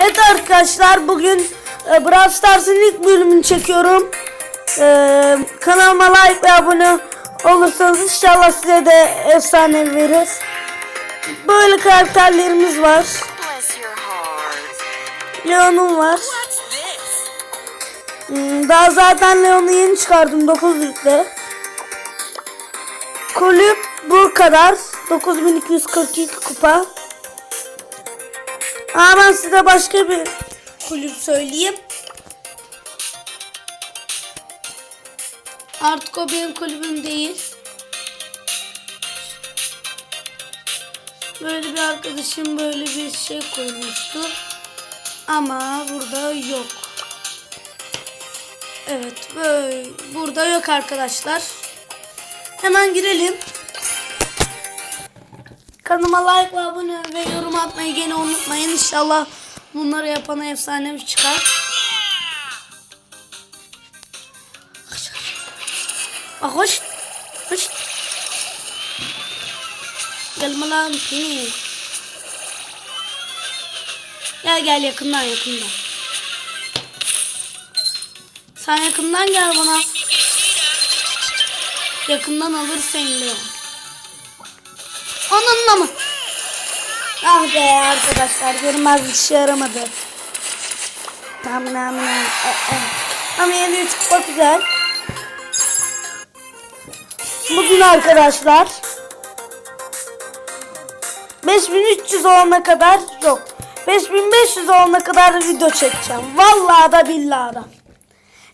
Evet arkadaşlar bugün e, Brawl Stars'ın ilk bölümünü çekiyorum. E, kanalıma like ve abone olursanız inşallah size de efsane veririz. Böyle karakterlerimiz var. Leon'um var. Hmm, Daha zaten Leon'u yeni çıkardım 9 yükle. Kulüp bu kadar. 9242 kupa. Ama ben size başka bir kulüp söyleyeyim. Artık o benim kulübüm değil. Böyle bir arkadaşım böyle bir şey koymuştu. Ama burada yok. Evet böyle burada yok arkadaşlar. Hemen girelim. Kanalıma like ve abone ve yorum atmayı gene unutmayın. İnşallah bunları yapana efsane bir çıkar. Bak hoş. Hoş. Gelme lan seni. Gel gel yakından yakından. Sen yakından gel bana. Yakından alır seni Leon. Onunla mı? Ah be arkadaşlar görünmez bir şey yaramadı. Tam nam nam. E, e. Ama yeni kupa güzel. Bugün arkadaşlar 5300 olana kadar yok. 5500 olana kadar video çekeceğim. Vallahi da billahi da.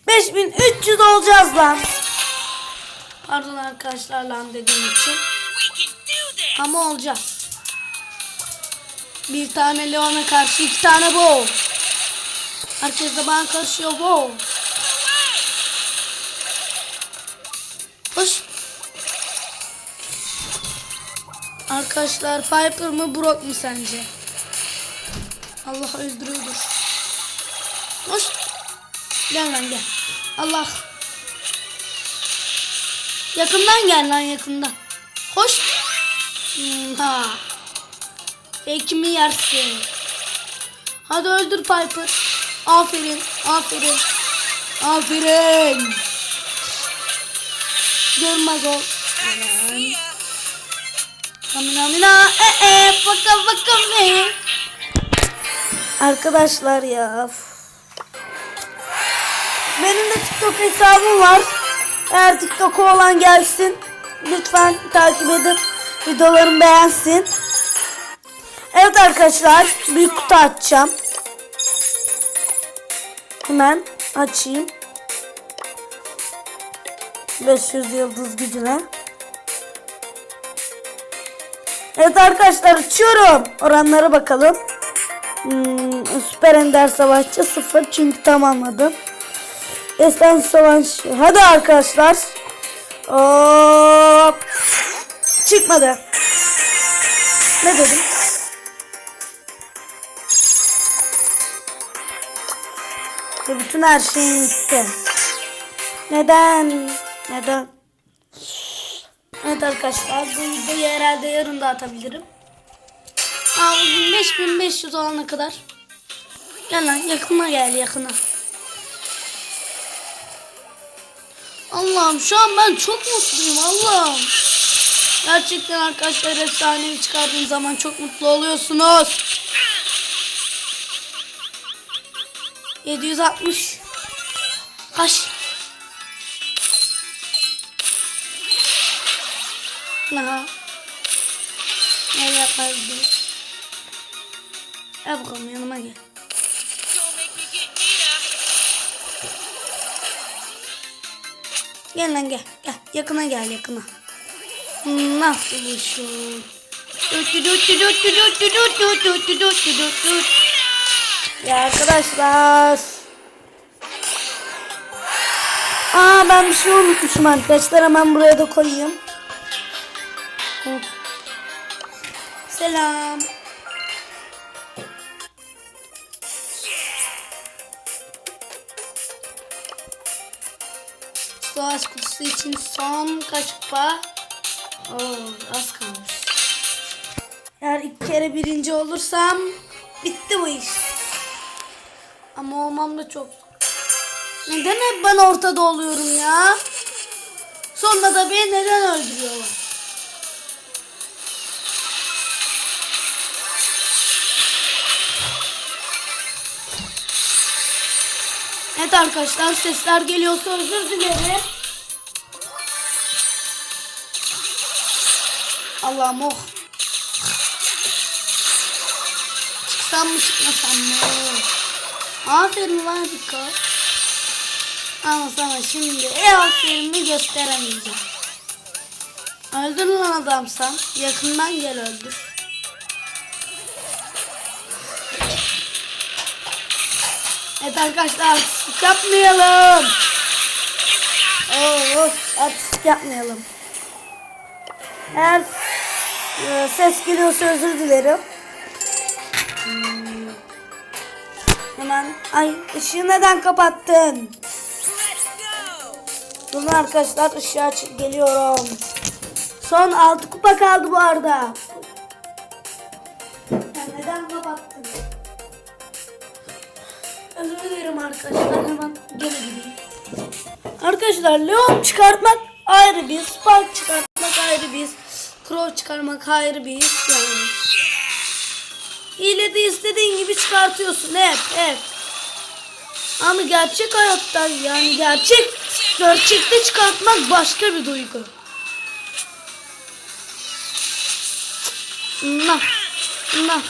5300 olacağız lan. Pardon arkadaşlar lan dediğim için. Ama olacağız. Bir tane Leon'a karşı iki tane Bo. Herkes de bana karışıyor Bo. Hoş. Arkadaşlar Piper mı Brock mu sence? Allah öldürüyordur. Hoş. Gel lan gel. Allah. Yakından gel lan yakından. Hoş. Ha. Fake'imi yersin. Hadi öldür Piper. Aferin. Aferin. Aferin. Görmez ol. Aman. Kamina mina. E e. Baka baka me. Arkadaşlar ya. Benim de TikTok hesabım var. Eğer TikTok'u olan gelsin. Lütfen takip edip videolarımı beğensin. Evet arkadaşlar büyük kutu açacağım. Hemen açayım. 500 yıldız gücüne. Evet arkadaşlar açıyorum. Oranlara bakalım. Hmm, Süper Ender Savaşçı 0 çünkü tamamladım. Esen Savaş. Hadi arkadaşlar. Hop. Çıkmadı. Ne dedim? Ve bütün her şeyim gitti. Neden? Neden? Evet arkadaşlar bu videoyu herhalde yarın da atabilirim. Aa, bugün 5500 olana kadar. Gel lan yakına gel yakına. Allah'ım şu an ben çok mutluyum Allah'ım. Gerçekten arkadaşlar efsanevi çıkardığım zaman çok mutlu oluyorsunuz. 760 Kaç? Aha. Nereye kaydı? Gel bakalım yanıma gel. Gel lan gel. Gel yakına gel yakına Nasıl bir şey? Ya arkadaşlar. Aa ben bir şey unutmuşum arkadaşlar. Hemen buraya da koyayım. Selam. Savaş kutusu için son kaç kupa? Oo, az kalmış. Eğer iki kere birinci olursam bitti bu iş. Ama olmam da çok. Neden hep ben ortada oluyorum ya? Sonra da beni neden öldürüyorlar? Evet arkadaşlar sesler geliyorsa özür dilerim. Allah'ım oh. Çıksam mı çıkmasam mı? Aferin lan Riko. Ama sana şimdi e aferin gösteremeyeceğim. Öldür lan adamsan. Yakından gel öldür. Evet arkadaşlar artistik yapmayalım. Oo, artistik yapmayalım. Eğer ses geliyorsa özür dilerim. Hmm. Hemen ay ışığı neden kapattın? Durun arkadaşlar ışığı açıp geliyorum. Son 6 kupa kaldı bu arada. Ya neden kapattın? Özür dilerim arkadaşlar hemen geri gideyim. Arkadaşlar Leon çıkartmak ayrı bir, Spark çıkartmak ayrı bir, Crow çıkarmak ayrı bir iş yani. Hile de istediğin gibi çıkartıyorsun hep hep. Ama gerçek hayatta yani gerçek gerçekte çıkartmak başka bir duygu. Nah. Nah.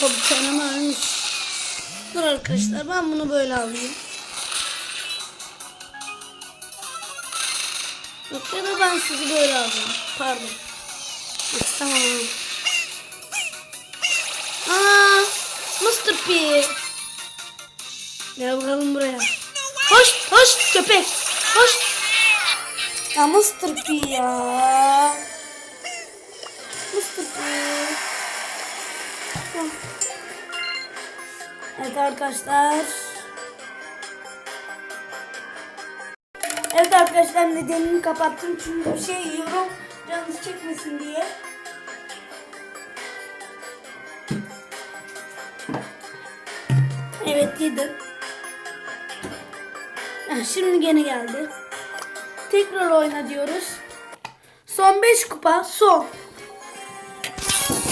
Komutanım ölmüş. Dur arkadaşlar ben bunu böyle alayım. Yok ya da ben sizi böyle alayım. Pardon. Yok, tamam. Aa, Mr. P. Gel bakalım buraya. Hoş, hoş köpek. Hoş. Ya Mr. P ya. Mr. P. Hah. Evet arkadaşlar. Evet arkadaşlar nedenini kapattım çünkü bir şey yiyorum canınız çekmesin diye. Evet yedim. Heh, Şimdi gene geldi. Tekrar oyna diyoruz. Son 5 kupa son.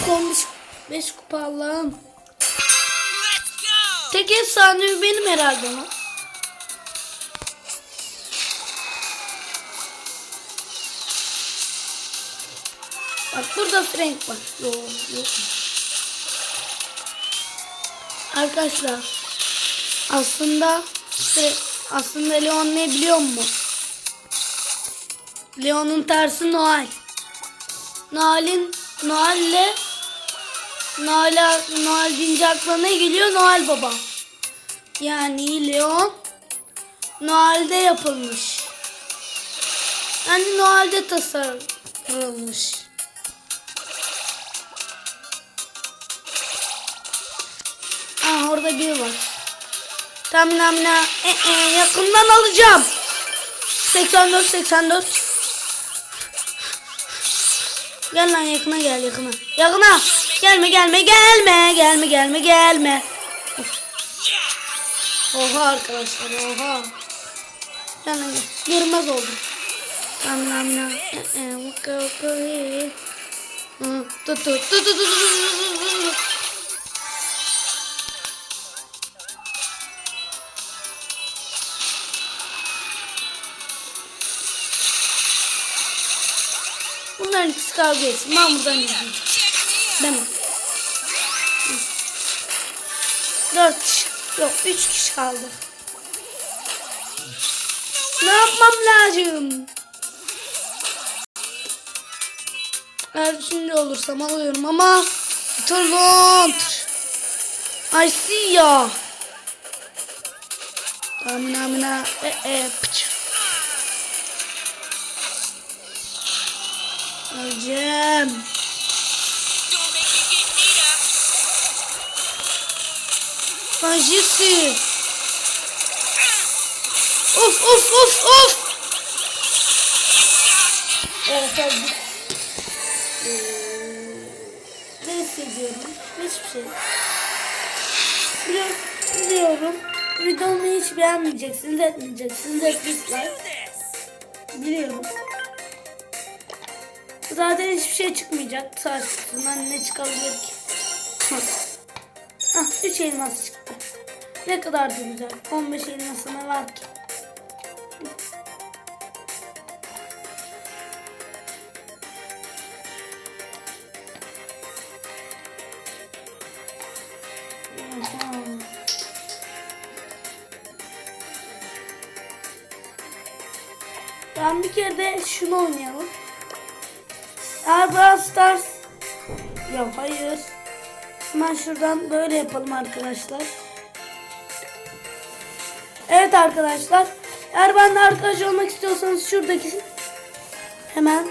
Son 5 kupa Allah'ım. Tek efsanevi benim herhalde ama. Bak burada Frank var. Yok yok. Arkadaşlar aslında işte aslında Leon ne biliyor musun? Leon'un tersi Noel. Noel'in Noel'le Noel, Noel deyince aklına ne geliyor? Noel Baba. Yani Leon Noel'de yapılmış. Yani Noel'de tasarlanmış. Aa orada biri var. Tam namına e, e, yakından alacağım. 84 84. Gel lan yakına gel yakına. Yakına. Gelme gelme gelme gelme gelme gelme. Oha arkadaşlar oha. Gel lan gel. Görmez oldum. Tam namına e, e, vaka vaka Tut tut tut tut tut tut tut ikisi kavga etsin. Ben buradan izleyeceğim. Değil. Dört kişi. Yok üç kişi kaldı. Ne yapmam lazım? Eğer şimdi olursam alıyorum ama Torlont. I see ya. Tamina mina e e pıç. Ben Jesse. Of of of of. Evet evet. Ee, hissediyorum. Hiçbir şey. Biliyorum, biliyorum. Videomu hiç beğenmeyeceksiniz, etmeyeceksiniz, hep. Biliyorum. Zaten hiçbir şey çıkmayacak. Saç kutusundan ne çıkabilir ki? Hah, 3 elmas çıktı. Ne kadar da güzel. 15 elmasına var ki. Ben bir kere de şunu oynayalım. Eğer Brawl Stars... Ya hayır. Hemen şuradan böyle yapalım arkadaşlar. Evet arkadaşlar. Eğer benimle arkadaş olmak istiyorsanız şuradaki hemen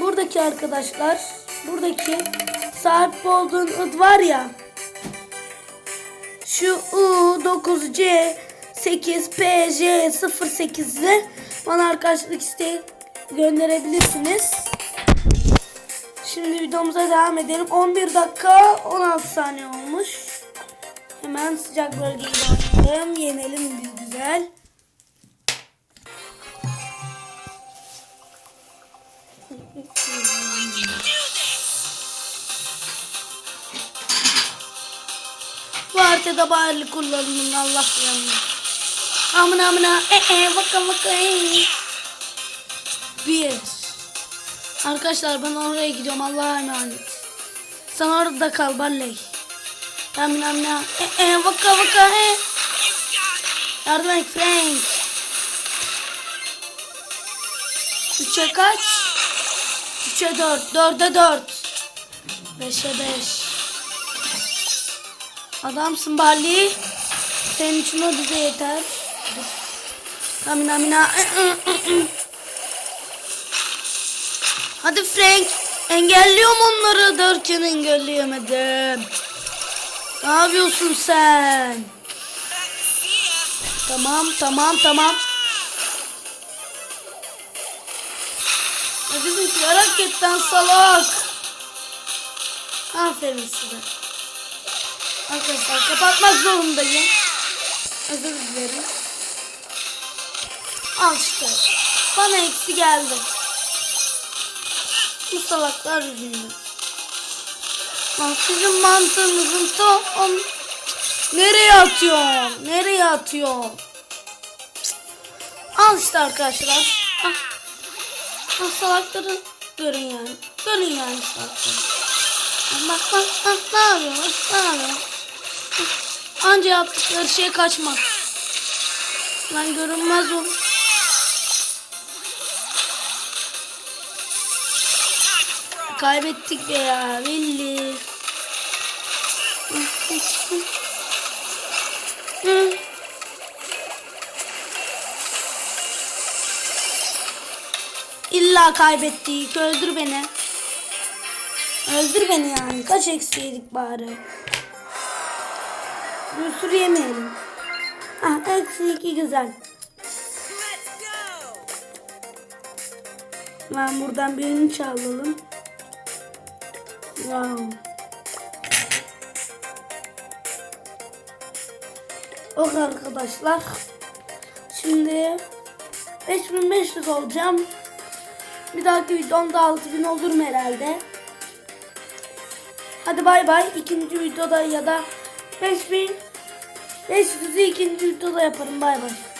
buradaki arkadaşlar buradaki sahip olduğun ıd var ya şu U9C 8 PJ 08 ile bana arkadaşlık isteği gönderebilirsiniz. Şimdi videomuza devam edelim. 11 dakika 16 saniye olmuş. Hemen sıcak bölgeyi de oynayalım. Yenelim bir güzel. Bu haritada bari kullanımın Allah yanına. Amına amına e e vaka vaka e. Bir. Arkadaşlar ben oraya gidiyorum Allah'a emanet. Sen orada kal Balley. Amına amına e e vaka vaka e. Yardım et Frank. Üçe kaç? Üçe dört. Dörde dört. Beşe beş. Adamsın Bali. Senin için o bize yeter. Amina amina. Hadi Frank. Engelliyorum onları derken engelleyemedim. Ne yapıyorsun sen? Tamam tamam tamam. Ya hakikaten salak. Aferin size. Arkadaşlar kapatmak zorundayım. Özür dilerim. Al işte. Bana eksi geldi. Bu salaklar yüzünden. Lan sizin mantığınızın tam... Nereye atıyorsun? Nereye atıyorsun? Al işte arkadaşlar. Ah. Ah salakları görün yani. Görün yani salakları. Bak bak bak ne yapıyor? Ne yapıyor? Anca yaptıkları şey kaçmak. Ben görünmez o. Kaybettik be ya. Hı. İlla kaybettik. Öldür beni. Öldür beni yani. Kaç eksi yedik bari. Bir sürü yemeyelim. Ah eksi iki güzel. Ben buradan birini çalalım. Wow. Ok arkadaşlar. Şimdi 5500 olacağım. Bir dahaki videomda 6000 olurum herhalde. Hadi bay bay. İkinci videoda ya da 5000 500'ü ikinci videoda yaparım. Bay bay.